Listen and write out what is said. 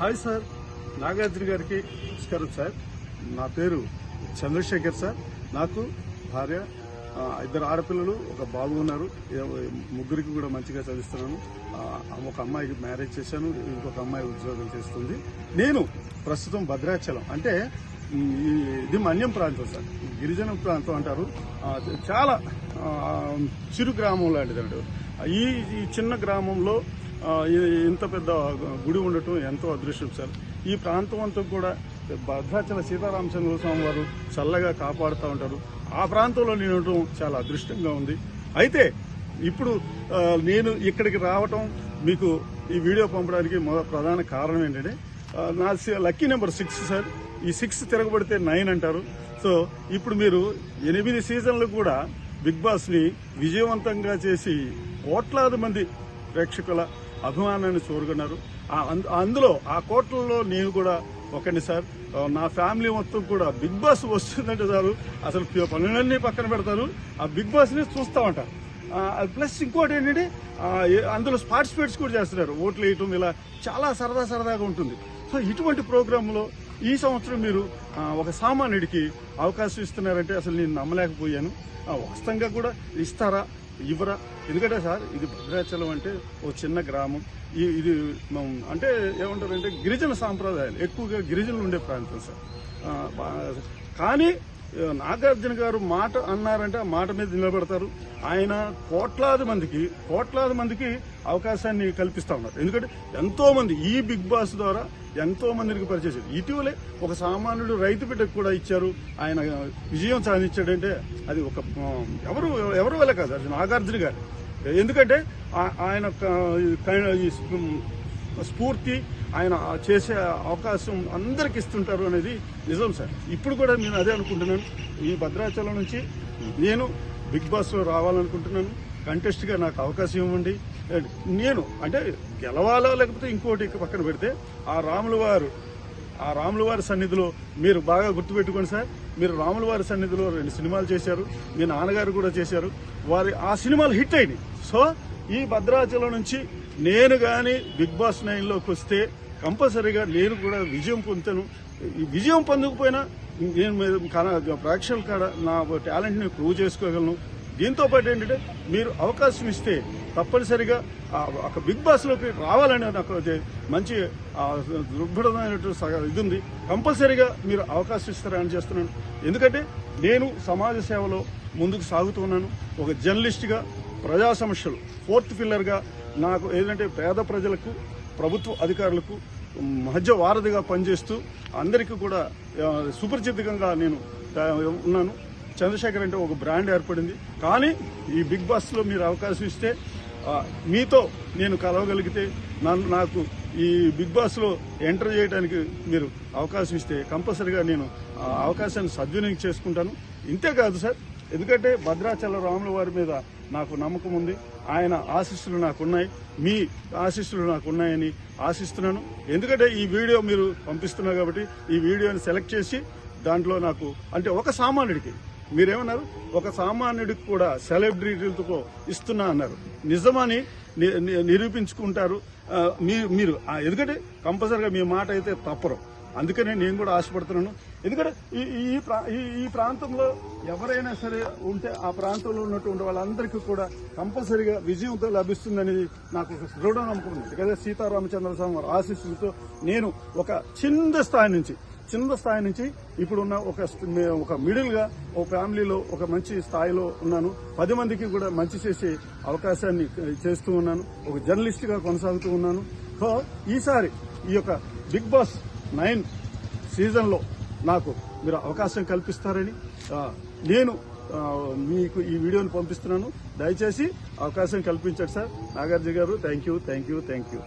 Hi sir. Nagarjuna గారికి నమస్కారం sir. నా పేరు చంద్రశేఖర్ సార్. నాకు భార్య ఇద్దరు ఆడపిల్లలు ఒక బాబు ఉన్నారు. ముగ్గురికి కూడా మంచిగా చదివిస్తున్నాను. ఒక అమ్మాయికి మ్యారేజ్ చేశాను. ఇంకొక అమ్మాయి ఉద్యోగం చేస్తుంది. నేను ప్రస్తుతం భద్రాచలం. అంటే ఇది మన్యం ప్రాంతం సార్. గిరిజన ప్రాంతం అంటారు. చాలా చిరు గ్రామం లాంటిది అంటారు. ఈ ఈ చిన్న గ్రామంలో ఇంత పెద్ద గుడి ఉండటం ఎంతో అదృష్టం సార్. ఈ ప్రాంతం అంతా కూడా భద్రాచల సీతారామచంద్ర స్వామి వారు చల్లగా కాపాడుతూ ఉంటారు. ఆ ప్రాంతంలో నేను ఉండటం చాలా అదృష్టంగా ఉంది. అయితే ఇప్పుడు నేను ఇక్కడికి రావటం మీకు ఈ వీడియో పంపడానికి మొద ప్రధాన కారణం ఏంటంటే నా లక్కీ నెంబర్ సిక్స్ సార్. ఈ సిక్స్ తిరగబడితే నైన్ అంటారు. సో ఇప్పుడు మీరు ఎనిమిది సీజన్లు కూడా బిగ్ బాస్ని విజయవంతంగా చేసి కోట్లాది మంది ప్రేక్షకుల అభిమానాన్ని చూరుకున్నారు అందులో ఆ కోట్లలో నేను కూడా ఒకటి సార్. నా ఫ్యామిలీ మొత్తం కూడా బిగ్ బాస్ వస్తుందంటే చాలు. అసలు పనులన్నీ పక్కన పెడతారు. ఆ బిగ్ బాస్ని ఉంటారు ప్లస్ ఇంకోటి ఏంటంటే అందులో పార్టిసిపేట్స్ కూడా చేస్తున్నారు. ఓట్లు వేయటం ఇలా చాలా సరదా సరదాగా ఉంటుంది. సో ఇటువంటి ప్రోగ్రాంలో ఈ సంవత్సరం మీరు ఒక సామాన్యుడికి అవకాశం ఇస్తున్నారంటే అసలు నేను నమ్మలేకపోయాను. వాస్తవంగా కూడా ఇస్తారా? ఇవ్వరా? ఎందుకంటే సార్ ఇది భద్రాచలం అంటే ఓ చిన్న గ్రామం. ఇది అంటే ఏమంటారంటే గిరిజన సాంప్రదాయాలు. ఎక్కువగా గిరిజనులు ఉండే ప్రాంతం సార్. కానీ నాగార్జున గారు మాట అన్నారంటే ఆ మాట మీద నిలబడతారు. ఆయన కోట్లాది మందికి కోట్లాది మందికి అవకాశాన్ని కల్పిస్తా ఉన్నారు. ఎందుకంటే ఎంతో మంది ఈ బిగ్ బాస్ ద్వారా ఎంతో మందికి పరిచయం ఇటీవలే ఒక సామాన్యుడు రైతు బిడ్డకు కూడా ఇచ్చారు. ఆయన విజయం సాధించాడంటే అది ఒక ఎవరు ఎవరు వల్ల కాదు అది నాగార్జున గారు. ఎందుకంటే ఆ- ఆయన ఒక స్ఫూర్తి ఆయన చేసే అవకాశం అందరికి ఇస్తుంటారు అనేది నిజం సార్. ఇప్పుడు కూడా నేను అదే అనుకుంటున్నాను. ఈ భద్రాచలం నుంచి నేను బిగ్ బాస్లో రావాలనుకుంటున్నాను. కంటెస్ట్గా నాకు అవకాశం ఇవ్వండి. నేను అంటే గెలవాలా లేకపోతే ఇంకోటి పక్కన పెడితే ఆ రాముల వారు ఆ రాముల వారి సన్నిధిలో మీరు బాగా గుర్తుపెట్టుకోండి సార్. మీరు రాముల వారి సన్నిధిలో రెండు సినిమాలు చేశారు. మీ నాన్నగారు కూడా చేశారు. వారి ఆ సినిమాలు హిట్ అయినాయి. సో ఈ భద్రాచలం నుంచి నేను కానీ బిగ్ బాస్ నైన్లోకి వస్తే కంపల్సరీగా నేను కూడా విజయం పొందుతాను. ఈ విజయం పొందకపోయినా నేను మీరు ప్రేక్షకుల కాడ నా టాలెంట్ని ప్రూవ్ చేసుకోగలను. దీంతో పాటు ఏంటంటే మీరు అవకాశం ఇస్తే తప్పనిసరిగా ఒక బిగ్ బాస్లోకి రావాలని నాకు మంచి దృఢమైనటువంటి సగ- ఇది ఉంది. కంపల్సరీగా మీరు అవకాశం ఇస్తారని చేస్తున్నాను. ఎందుకంటే నేను సమాజ సేవలో ముందుకు సాగుతున్నాను ఒక జర్నలిస్ట్గా ప్రజా సమస్యలు ఫోర్త్ పిల్లర్గా నాకు ఏదంటే పేద ప్రజలకు ప్రభుత్వ అధికారులకు మధ్య వారధిగా పనిచేస్తూ అందరికీ కూడా సుపరిచితంగా నేను ఉన్నాను. చంద్రశేఖర్ అంటే ఒక బ్రాండ్ ఏర్పడింది. కానీ ఈ బిగ్ బాస్లో మీరు అవకాశం ఇస్తే మీతో నేను కలవగలిగితే నన్ను నాకు ఈ బిగ్ బాస్లో ఎంటర్ చేయడానికి మీరు అవకాశం ఇస్తే కంపల్సరిగా నేను ఆ అవకాశాన్ని సద్వినియోగం చేసుకుంటాను. ఇంతే కాదు సార్ ఎందుకంటే భద్రాచల రాముల వారి మీద నాకు నమ్మకం ఉంది. ఆయన ఆశీస్సులు నాకున్నాయి. మీ ఆశీస్సులు నాకున్నాయని ఆశిస్తున్నాను. ఎందుకంటే ఈ వీడియో మీరు పంపిస్తున్నారు కాబట్టి ఈ వీడియోని సెలెక్ట్ చేసి దాంట్లో నాకు అంటే ఒక సామాన్యుడికి మీరేమన్నారు? ఒక సామాన్యుడికి కూడా సెలబ్రిటీలతో ఇస్తున్నా అన్నారు. నిజమని ని- నిరూపించుకుంటారు. మీరు మీరు ఎందుకంటే కంపల్సరిగా మీ మాట అయితే తప్పరు. అందుకనే నేను కూడా ఆశపడుతున్నాను. ఎందుకంటే ఈ ఈ ప్రా- ఈ- ఈ ప్రాంతంలో ఎవరైనా సరే ఉంటే ఆ ప్రాంతంలో ఉన్నటువంటి వాళ్ళందరికీ కూడా కంపల్సరిగా విజయంతో లభిస్తుందనేది నాకు ఒక దృఢ నమ్మకం ఉంది. కదా సీతారామచంద్ర స్వామి వారి ఆశీస్సులతో నేను ఒక చిన్న స్థాయి నుంచి చిన్న స్థాయి నుంచి ఇప్పుడున్న ఒక ఒక మిడిల్గా ఒక ఫ్యామిలీలో ఒక మంచి స్థాయిలో ఉన్నాను. పది మందికి కూడా మంచి చేసే అవకాశాన్ని చేస్తూ ఉన్నాను. ఒక జర్నలిస్ట్గా కొనసాగుతూ ఉన్నాను. సో ఈసారి ఈ యొక్క బిగ్ బాస్ నైన్ సీజన్లో నాకు మీరు అవకాశం కల్పిస్తారని నేను మీకు ఈ వీడియోని పంపిస్తున్నాను. దయచేసి అవకాశం కల్పించండి sir. Nagarjuna garu thank you thank you thank you